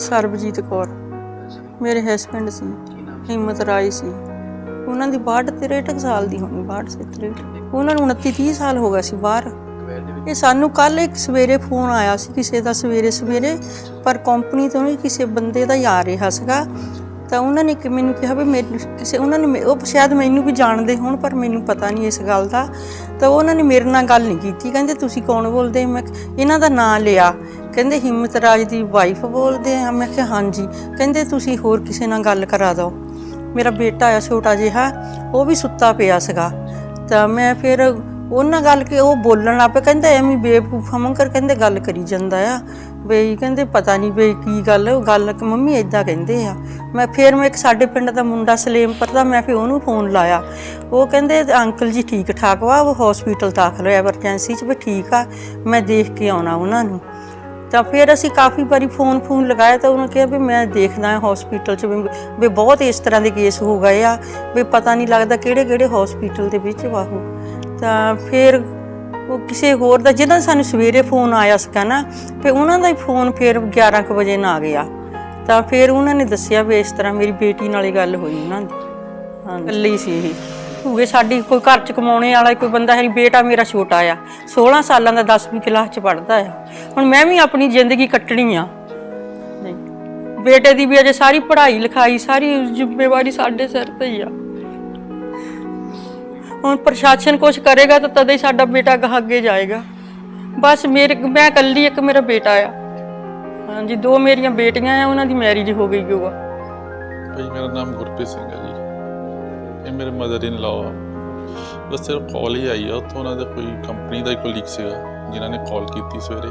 ਸਰਬਜੀਤ ਕੌਰ। ਮੇਰੇ ਹਸਬੰਡ ਸੀ, ਹਿੰਮਤ ਰਾਏ ਸੀ। ਉਹਨਾਂ ਦੀ 62 63 ਸਾਲ ਦੀ ਹੋਣੀ 62 63 ਉਹਨਾਂ ਨੂੰ 29 30 ਸਾਲ ਹੋ ਗਿਆ ਸੀ ਬਾਹਰ। ਇਹ ਸਾਨੂੰ ਕੱਲ ਇੱਕ ਸਵੇਰੇ ਫੋਨ ਆਇਆ ਸੀ, ਕਿਸੇ ਦਾ ਸਵੇਰੇ ਸਵੇਰੇ ਪਰ ਕੰਪਨੀ ਤੋਂ ਵੀ ਕਿਸੇ ਬੰਦੇ ਦਾ ਹੀ ਆ ਰਿਹਾ ਸੀਗਾ। ਤਾਂ ਉਹਨਾਂ ਨੇ ਕਿ ਮੈਨੂੰ ਕਿਹਾ ਵੀ ਮੈਨੂੰ ਕਿਸੇ ਉਹਨਾਂ ਨੇ ਮੇ- ਉਹ ਸ਼ਾਇਦ ਮੈਨੂੰ ਵੀ ਜਾਣਦੇ ਹੋਣ, ਪਰ ਮੈਨੂੰ ਪਤਾ ਨਹੀਂ ਇਸ ਗੱਲ ਦਾ। ਤਾਂ ਉਹਨਾਂ ਨੇ ਮੇਰੇ ਨਾਲ ਗੱਲ ਨਹੀਂ ਕੀਤੀ। ਕਹਿੰਦੇ, ਤੁਸੀਂ ਕੌਣ ਬੋਲਦੇ? ਮੈਂ ਇਹਨਾਂ ਦਾ ਨਾਂ ਲਿਆ। ਕਹਿੰਦੇ, ਹਿੰਮਤ ਰਾਜ ਦੀ ਵਾਈਫ ਬੋਲਦੇ ਆ। ਮੈਂ ਕਿਹਾ, ਹਾਂਜੀ। ਕਹਿੰਦੇ, ਤੁਸੀਂ ਹੋਰ ਕਿਸੇ ਨਾਲ ਗੱਲ ਕਰਾ ਦਿਓ। ਮੇਰਾ ਬੇਟਾ ਆ ਛੋਟਾ ਜਿਹਾ, ਉਹ ਵੀ ਸੁੱਤਾ ਪਿਆ ਸੀਗਾ। ਤਾਂ ਮੈਂ ਫਿਰ ਉਹਨਾਂ ਗੱਲ ਕਿ ਉਹ ਬੋਲਣ ਲੱਗ ਕਹਿੰਦਾ ਐਵੇਂ ਬੇਵਕੂਫਾ ਮੰਗਰ ਕਹਿੰਦੇ ਗੱਲ ਕਰੀ ਜਾਂਦਾ ਆ। ਬਈ ਕਹਿੰਦੇ ਪਤਾ ਨਹੀਂ ਬਈ ਕੀ ਗੱਲ ਗੱਲ ਕਿ ਮੰਮੀ ਇਦਾਂ ਕਹਿੰਦੇ ਆ। ਮੈਂ ਫਿਰ ਮੈਂ ਇੱਕ ਸਾਡੇ ਪਿੰਡ ਦਾ ਮੁੰਡਾ ਸਲੇਮਪੁਰ ਦਾ ਮੈਂ ਫਿਰ ਉਹਨੂੰ ਫੋਨ ਲਾਇਆ। ਉਹ ਕਹਿੰਦੇ ਅੰਕਲ ਜੀ ਠੀਕ ਠਾਕ ਵਾ, ਉਹ ਹਸਪੀਟਲ ਦਾਖਲ ਹੋਇਆ ਐਮਰਜੈਂਸੀ 'ਚ ਵੀ ਠੀਕ ਆ। ਮੈਂ ਦੇਖ ਕੇ ਆਉਣਾ ਉਹਨਾਂ ਨੂੰ। ਤਾਂ ਫਿਰ ਅਸੀਂ ਕਾਫੀ ਵਾਰੀ ਫੋਨ ਫੋਨ ਲਗਾਇਆ ਤਾਂ ਉਹਨੇ ਕਿਹਾ ਵੀ ਮੈਂ ਦੇਖਦਾ ਹਾਂ ਹਸਪੀਟਲ 'ਚ ਵੀ ਬਹੁਤ ਇਸ ਤਰ੍ਹਾਂ ਦੇ ਕੇਸ ਹੋ ਗਏ ਆ। ਵੀ ਪਤਾ ਨਹੀਂ ਲੱਗਦਾ ਕਿਹੜੇ ਕਿਹੜੇ ਹਸਪੀਟਲ ਦੇ ਵਿੱਚ ਵਾ ਉਹ। ਤਾਂ ਫਿਰ ਉਹ ਕਿਸੇ ਹੋਰ ਦਾ ਜਿਹਦਾ ਸਾਨੂੰ ਸਵੇਰੇ ਫੋਨ ਆਇਆ ਸੀਗਾ ਨਾ ਫਿਰ ਉਹਨਾਂ ਦਾ ਹੀ ਫੋਨ ਫਿਰ 11 ਕੁ ਵਜੇ ਨਾ ਆ ਗਿਆ। ਤਾਂ ਫਿਰ ਉਹਨਾਂ ਨੇ ਦੱਸਿਆ ਵੀ ਇਸ ਤਰ੍ਹਾਂ ਮੇਰੀ ਬੇਟੀ ਨਾਲ ਹੀ ਗੱਲ ਹੋਈ ਉਹਨਾਂ ਦੀ। ਹਾਂ ਇਕੱਲੀ ਸੀ ਇਹ। ਹੋਵੇ ਸਾਡੀ ਕੋਈ ਘਰ ਚ ਕਮਾਉਣੇ ਵਾਲਾ ਕੋਈ ਬੰਦਾ ਹੈ ਨਹੀਂ ਬੇਟਾ ਮੇਰਾ ਛੋਟਾ ਆ। 16 ਸਾਲਾਂ ਦਾ 10ਵੀਂ ਕਲਾਸ ਚ ਪੜਦਾ ਆ। ਹੁਣ ਮੈਂ ਵੀ ਆਪਣੀ ਜ਼ਿੰਦਗੀ ਕੱਟਣੀ ਆ। ਨਹੀਂ। ਬੇਟੇ ਦੀ ਵੀ ਅਜੇ ਸਾਰੀ ਪੜ੍ਹਾਈ ਲਿਖਾਈ ਸਾਰੀ ਜ਼ਿੰਮੇਵਾਰੀ ਸਾਡੇ ਸਿਰ ਤੇ ਹੀ ਆ। ਹੁਣ ਪ੍ਰਸ਼ਾਸਨ ਕੁਝ ਕਰੇਗਾ ਤਾਂ ਤਦੇ ਸਾਡਾ ਬੇਟਾ ਗਾਹ ਅੱਗੇ ਜਾਏਗਾ। ਬਸ ਮੇਰੇ ਮੈਂ ਇਕੱਲੀ ਇੱਕ ਮੇਰਾ ਬੇਟਾ ਆ। ਹਾਂਜੀ, ਦੋ ਮੇਰੀਆਂ ਬੇਟੀਆਂ ਆ, ਉਹਨਾਂ ਦੀ ਮੈਰਿਜ ਹੋ ਗਈ ਹੋਆ ਭਾਈ, ਮੇਰਾ ਨਾਮ ਗੁਰਪ੍ਰੀਤ ਸਿੰਘ ਹੈ ਜੀ। ਇਹ ਮੇਰੇ ਮਦਰ ਇਨ ਲਾਅ ਆ। ਬਸ ਸਿਰਫ ਕਾਲ ਹੀ ਆਈ ਆ, ਉੱਥੋਂ ਉਹਨਾਂ ਦੇ ਕੋਈ ਕੰਪਨੀ ਦਾ ਹੀ ਕੋਲੀਗ ਸੀਗਾ, ਜਿਨ੍ਹਾਂ ਨੇ ਕਾਲ ਕੀਤੀ ਸਵੇਰੇ।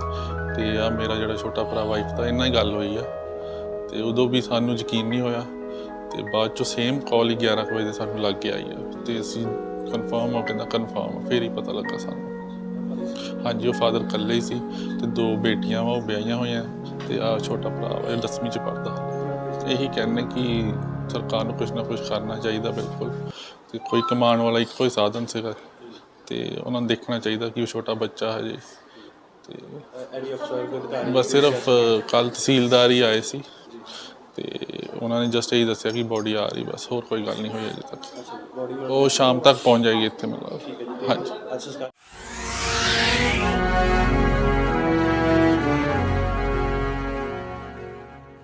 ਤੇ ਆ ਮੇਰਾ ਜਿਹੜਾ ਛੋਟਾ ਭਰਾ ਵਾਈਫ ਦਾ, ਇੰਨਾ ਹੀ ਗੱਲ ਹੋਈ ਆ। ਤੇ ਉਦੋਂ ਵੀ ਸਾਨੂੰ ਯਕੀਨ ਨਹੀਂ ਹੋਇਆ। ਤੇ ਬਾਅਦ ਚੋਂ ਸੇਮ ਕਾਲ ਹੀ 11 ਵਜੇ ਦੇ ਸਾਨੂੰ ਲੱਗ ਕੇ ਆਈ ਆ। ਤੇ ਅਸੀਂ ਕਨਫਰਮ ਹੋ ਕਹਿੰਦਾ ਕਨਫਰਮ ਫੇਰ ਹੀ ਪਤਾ ਲੱਗਾ ਸਾਨੂੰ। ਹਾਂਜੀ ਉਹ ਫਾਦਰ ਇਕੱਲੇ ਹੀ ਸੀ ਤੇ ਦੋ ਬੇਟੀਆਂ ਵਾ ਉਹ ਵਿਆਹੀਆਂ ਹੋਈਆਂ ਤੇ ਆ ਛੋਟਾ ਭਰਾ ਵਾ ਇਹ 10ਵੀਂ ਚ ਪੜਦਾ ਇਹੀ ਕਹਿੰਦੇ ਕਿ ਸਰਕਾਰ ਨੂੰ ਕੁਝ ਨਾ ਕੁਝ ਕਰਨਾ ਚਾਹੀਦਾ ਬਿਲਕੁਲ। ਤੇ ਕੋਈ ਕਮਾਉਣ ਵਾਲਾ ਇੱਕੋ ਹੀ ਸਾਧਨ ਸੀਗਾ ਤੇ ਉਹਨਾਂ ਨੂੰ ਦੇਖਣਾ ਚਾਹੀਦਾ ਕਿ ਉਹ ਛੋਟਾ ਬੱਚਾ ਹਜੇ। ਤੇ ਬਸ ਸਿਰਫ ਕੱਲ ਤਹਿਸੀਲਦਾਰ ਹੀ ਆਏ ਸੀ। ਤੇ ਉਹਨਾਂ ਨੇ ਜਸਟ ਇਹੀ ਦੱਸਿਆ ਕਿ ਬੋਡੀ ਆ ਰਹੀ ਬਸ ਹੋਰ ਕੋਈ ਗੱਲ ਨਹੀਂ ਹੋਈ ਅਜੇ ਤੱਕ। ਉਹ ਸ਼ਾਮ ਤੱਕ ਪਹੁੰਚ ਜਾਏਗੀ ਇੱਥੇ ਮਤਲਬ। ਹਾਂਜੀ।